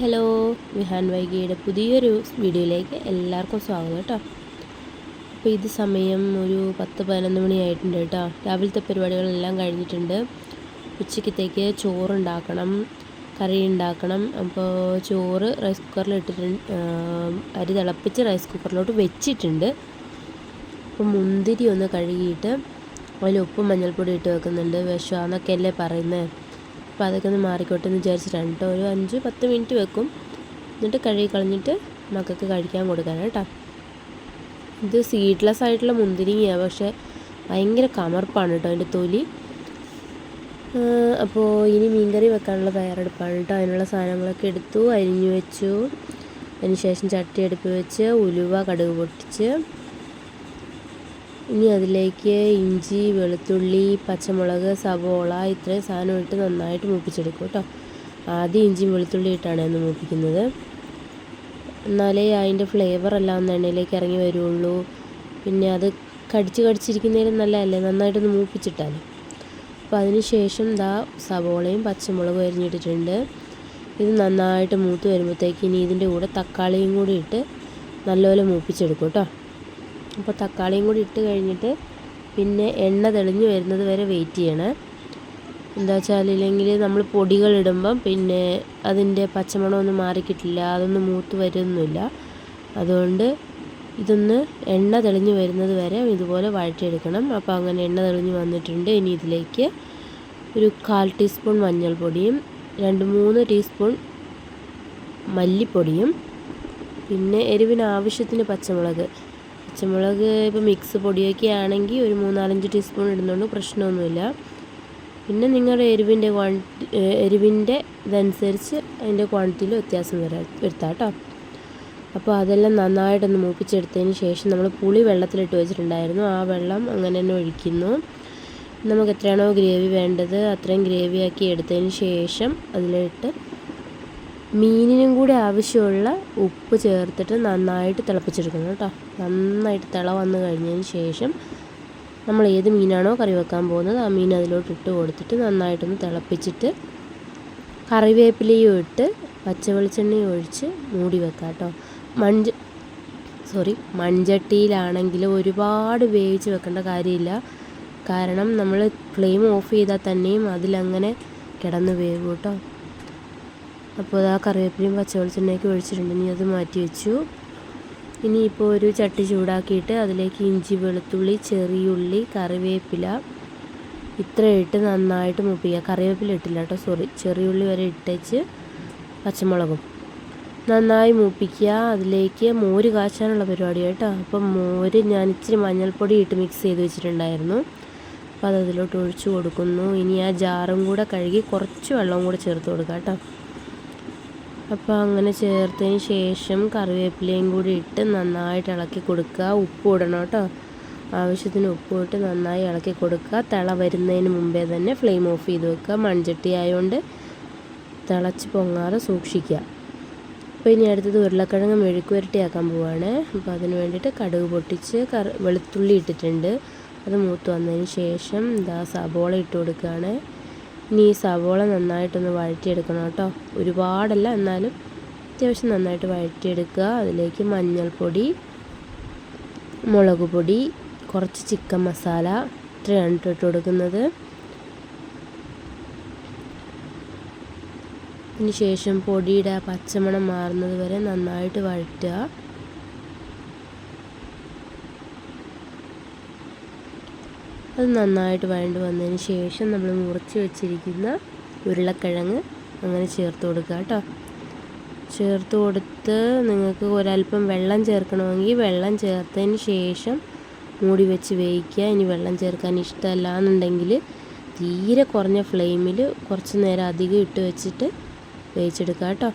Hello Vihaan വൈകിയുടെ പുതിയൊരു വീഡിയോയിലേക്ക് എല്ലാവർക്കും സ്വാഗതം കേട്ടോ. അപ്പോൾ ഇത് സമയം ഒരു പത്ത് പതിനൊന്ന് മണിയായിട്ടുണ്ട് കേട്ടോ. രാവിലത്തെ പരിപാടികളെല്ലാം കഴിഞ്ഞിട്ടുണ്ട്. ഉച്ചക്കത്തേക്ക് ചോറുണ്ടാക്കണം കറി ഉണ്ടാക്കണം അപ്പോൾ ചോറ് റൈസ് കുക്കറിൽ ഇട്ടിട്ടുണ്ട് അരി തിളപ്പിച്ച് റൈസ് കുക്കറിലോട്ട് വെച്ചിട്ടുണ്ട്. അപ്പോൾ മുന്തിരി ഒന്ന് കഴുകിയിട്ട് അതിൽ ഉപ്പും മഞ്ഞൾപ്പൊടി ഇട്ട് വെക്കുന്നുണ്ട്. വിഷമാന്നൊക്കെ അല്ലേ പറയുന്നത്. അപ്പോൾ അതൊക്കെ ഒന്ന് മാറിക്കോട്ടെ എന്ന് വിചാരിച്ചിട്ടാണ് കേട്ടോ. ഒരു അഞ്ച് പത്ത് മിനിറ്റ് വെക്കും. എന്നിട്ട് കഴുകി കളഞ്ഞിട്ട് മക്കൾക്ക് കഴിക്കാൻ കൊടുക്കാനാണ് കേട്ടോ. ഇത് സീഡ്ലെസ് ആയിട്ടുള്ള മുന്തിരിങ്ങയാണ് പക്ഷേ ഭയങ്കര കമർപ്പാണ് കേട്ടോ അതിന്റെ തൊലി. അപ്പോൾ ഇനി മീൻകറി വെക്കാനുള്ള തയ്യാറെടുപ്പാണ് കേട്ടോ. അതിനുള്ള സാധനങ്ങളൊക്കെ എടുത്തു അരിഞ്ഞു വെച്ചു. അതിന് ശേഷം ചട്ടി അടുപ്പ് വെച്ച് ഉലുവ കടുക് പൊട്ടിച്ച് ഇനി അതിലേക്ക് ഇഞ്ചി വെളുത്തുള്ളി പച്ചമുളക് സവോള ഇത്രയും സാധനം ഇട്ട് നന്നായിട്ട് മൂപ്പിച്ചെടുക്കും കേട്ടോ. ആദ്യം ഇഞ്ചിയും വെളുത്തുള്ളി ഇട്ടാണ് ഒന്ന് മൂപ്പിക്കുന്നത്. എന്നാലേ അതിന്റെ ഫ്ലേവർ എല്ലാം ഒന്ന് എണ്ണയിലേക്ക് ഇറങ്ങി വരുള്ളൂ. പിന്നെ അത് കടിച്ച് കടിച്ചിരിക്കുന്നതിലും നല്ലതല്ലേ? നന്നായിട്ടൊന്ന് മൂപ്പിച്ചിട്ടാൽ അപ്പോൾ അതിന് ശേഷം ദാ സവോളയും പച്ചമുളകും അരിഞ്ഞിട്ടിട്ടുണ്ട്. ഇത് നന്നായിട്ട് മൂത്ത് വരുമ്പോഴത്തേക്ക് ഇനി ഇതിന്റെ കൂടെ തക്കാളിയും കൂടി ഇട്ട് നല്ലപോലെ മൂപ്പിച്ചെടുക്കും കേട്ടോ. അപ്പോൾ തക്കാളിയും കൂടി ഇട്ട് കഴിഞ്ഞിട്ട് പിന്നെ എണ്ണ തെളിഞ്ഞ് വരുന്നത് വരെ വെയിറ്റ് ചെയ്യണം. എന്താ വെച്ചാൽ ഇല്ലെങ്കിൽ നമ്മൾ പൊടികൾ ഇടുമ്പം പിന്നെ അതിന്റെ പച്ചമണമൊന്നും മാറിക്കിട്ടില്ല അതൊന്നും മൂത്ത് വരുന്നില്ല. അതുകൊണ്ട് ഇതൊന്ന് എണ്ണ തെളിഞ്ഞ് വരുന്നത് വരെ ഇതുപോലെ വഴറ്റിയെടുക്കണം. അപ്പോൾ അങ്ങനെ എണ്ണ തെളിഞ്ഞ് വന്നിട്ടുണ്ട്. ഇനി ഇതിലേക്ക് ഒരു കാൽ ടീസ്പൂൺ മഞ്ഞൾപ്പൊടിയും രണ്ട് മൂന്ന് ടീസ്പൂൺ മല്ലിപ്പൊടിയും പിന്നെ എരിവിന് ആവശ്യത്തിന് പച്ചമുളക്. പച്ചമുളക് ഇപ്പോൾ മിക്സ് പൊടിയൊക്കെ ആണെങ്കിൽ ഒരു മൂന്നാലഞ്ച് ടീസ്പൂൺ ഇടുന്നുണ്ട് പ്രശ്നമൊന്നുമില്ല. പിന്നെ നിങ്ങളുടെ എരിവിന്റെ ക്വാണ്ടി എരിവിന്റെ ഇതനുസരിച്ച് അതിന്റെ ക്വാണ്ടിറ്റിയിൽ വ്യത്യാസം വരാ വരുത്താം കേട്ടോ അപ്പോൾ അതെല്ലാം നന്നായിട്ടൊന്ന് മൂപ്പിച്ചെടുത്തതിന് ശേഷം നമ്മൾ പുളി വെള്ളത്തിലിട്ട് വെച്ചിട്ടുണ്ടായിരുന്നു. ആ വെള്ളം അങ്ങനെ തന്നെ ഒഴിക്കുന്നു. നമുക്ക് എത്രയാണോ ഗ്രേവി വേണ്ടത് അത്രയും ഗ്രേവിയാക്കി എടുത്തതിന് ശേഷം അതിലിട്ട് മീനിനും കൂടി ആവശ്യമുള്ള ഉപ്പ് ചേർത്തിട്ട് നന്നായിട്ട് തിളപ്പിച്ചെടുക്കണം കേട്ടോ. നന്നായിട്ട് തിള വന്നു കഴിഞ്ഞതിന് ശേഷം നമ്മൾ ഏത് മീനാണോ കറി വെക്കാൻ പോകുന്നത് ആ മീൻ അതിലോട്ട് ഇട്ട് കൊടുത്തിട്ട് നന്നായിട്ടൊന്ന് തിളപ്പിച്ചിട്ട് കറിവേപ്പിലയും ഇട്ട് പച്ച വെളിച്ചെണ്ണയും ഒഴിച്ച് മൂടി വെക്കാം കേട്ടോ. മൺച സോറി മൺചട്ടിയിലാണെങ്കിൽ ഒരുപാട് വേവിച്ച് വെക്കേണ്ട കാര്യമില്ല. കാരണം നമ്മൾ ഫ്ലെയിം ഓഫ് ചെയ്താൽ തന്നെയും അതിലങ്ങനെ കിടന്ന് വേവ് കേട്ടോ. അപ്പോൾ ആ കറിവേപ്പിലയും പച്ചവെളിച്ചെണ്ണയൊക്കെ ഒഴിച്ചിട്ടുണ്ട്. ഇനി അത് മാറ്റി വെച്ചു. ഇനിയിപ്പോൾ ഒരു ചട്ടി ചൂടാക്കിയിട്ട് അതിലേക്ക് ഇഞ്ചി വെളുത്തുള്ളി ചെറിയുള്ളി കറിവേപ്പില ഇത്ര ഇട്ട് നന്നായിട്ട് മുപ്പിക്കുക. കറിവേപ്പില ഇട്ടില്ല കേട്ടോ സോറി. ചെറിയുള്ളി വരെ ഇട്ടേച്ച് പച്ചമുളകും. നന്നായി മൂപ്പിക്കുക. അതിലേക്ക് മോര് കാച്ചാനുള്ള പരിപാടി കേട്ടോ. അപ്പം മോര് ഞാൻ ഇച്ചിരി മഞ്ഞൾപ്പൊടി ഇട്ട് മിക്സ് ചെയ്ത് വെച്ചിട്ടുണ്ടായിരുന്നു. അപ്പോൾ അത് അതിലോട്ട് ഒഴിച്ചു കൊടുക്കുന്നു. ഇനി ആ ജാറും കൂടെ കഴുകി കുറച്ച് വെള്ളവും കൂടെ ചേർത്ത് കൊടുക്കാം കേട്ടോ. അപ്പോൾ അങ്ങനെ ചേർത്തതിന് ശേഷം കറിവേപ്പിലയും കൂടി ഇട്ട് നന്നായിട്ട് ഇളക്കി കൊടുക്കുക. ഉപ്പ് ഇടണം കേട്ടോ. ആവശ്യത്തിന് ഉപ്പ് ഇട്ട് നന്നായി ഇളക്കി കൊടുക്കുക. തിള വരുന്നതിന് മുമ്പേ തന്നെ ഫ്ലെയിം ഓഫ് ചെയ്ത് വെക്കുക. മൺചട്ടി ആയതുകൊണ്ട് തിളച്ച് പൊങ്ങാതെ സൂക്ഷിക്കുക. അപ്പോൾ ഇനി അടുത്തത് ഉരുളക്കിഴങ്ങ് മെഴുക്ക് വരട്ടിയാക്കാൻ പോവുകയാണ് അപ്പോൾ അതിന് വേണ്ടിയിട്ട് കടുക് പൊട്ടിച്ച് വെളുത്തുള്ളി ഇട്ടിട്ടുണ്ട്. അത് മൂത്ത് വന്നതിന് ശേഷം ഇതാ സബോള ഇട്ട് കൊടുക്കുകയാണ്. ഇനി ഈ സവോള നന്നായിട്ടൊന്ന് വഴറ്റിയെടുക്കണം കേട്ടോ. ഒരുപാടല്ല എന്നാലും അത്യാവശ്യം നന്നായിട്ട് വഴറ്റിയെടുക്കുക. അതിലേക്ക് മഞ്ഞൾപ്പൊടി മുളക് പൊടി കുറച്ച് ചിക്കൻ മസാല ഇത്രയാണ് ഇട്ട് കൊടുക്കുന്നത്. അതിന് ശേഷം പൊടിയുടെ പച്ചമണം മാറുന്നത് വരെ നന്നായിട്ട് വഴറ്റുക. അത് നന്നായിട്ട് വഴണ്ട് വന്നതിന് ശേഷം നമ്മൾ മുറിച്ച് വെച്ചിരിക്കുന്ന ഉരുളക്കിഴങ്ങ് അങ്ങനെ ചേർത്ത് കൊടുക്കുക കേട്ടോ. ചേർത്ത് കൊടുത്ത് നിങ്ങൾക്ക് ഒരല്പം വെള്ളം ചേർക്കണമെങ്കിൽ വെള്ളം ചേർത്തതിന് ശേഷം മൂടി വെച്ച് വേവിക്കുക. ഇനി വെള്ളം ചേർക്കാൻ ഇഷ്ടമല്ല എന്നുണ്ടെങ്കിൽ തീരെ കുറഞ്ഞ ഫ്ലെയിമിൽ കുറച്ച് നേരം അധികം ഇട്ട് വെച്ചിട്ട് വേവിച്ചെടുക്കുക കേട്ടോ.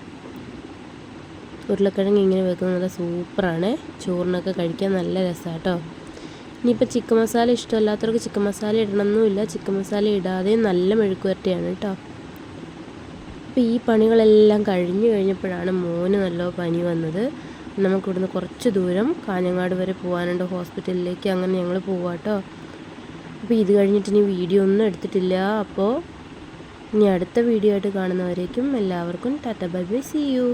ഉരുളക്കിഴങ്ങ് ഇങ്ങനെ വെക്കുന്നത് നല്ല സൂപ്പറാണ്. ചോറിനൊക്കെ കഴിക്കാൻ നല്ല രസമാണ് കേട്ടോ. ഇനിയിപ്പോൾ ചിക്കൻ മസാല ഇഷ്ടമല്ലാത്തവർക്ക് ചിക്കൻ മസാല ഇടണമെന്നുമില്ല. ചിക്കൻ മസാല ഇടാതെ നല്ല മെഴുക്ക് വരട്ടിയാണ് കേട്ടോ. അപ്പോൾ ഈ പണികളെല്ലാം കഴിഞ്ഞു കഴിഞ്ഞപ്പോഴാണ് മോന് നല്ല പനി വന്നത്. നമുക്കിവിടുന്ന് കുറച്ച് ദൂരം കാഞ്ഞങ്ങാട് വരെ പോകാനുണ്ട് ഹോസ്പിറ്റലിലേക്ക് അങ്ങനെ ഞങ്ങൾ പോവാം കേട്ടോ. അപ്പോൾ ഇത് കഴിഞ്ഞിട്ട് ഇനി വീഡിയോ ഒന്നും എടുത്തിട്ടില്ല. അപ്പോൾ ഇനി അടുത്ത വീഡിയോ ആയിട്ട് കാണുന്നവരേക്കും എല്ലാവർക്കും tata bye bye see you.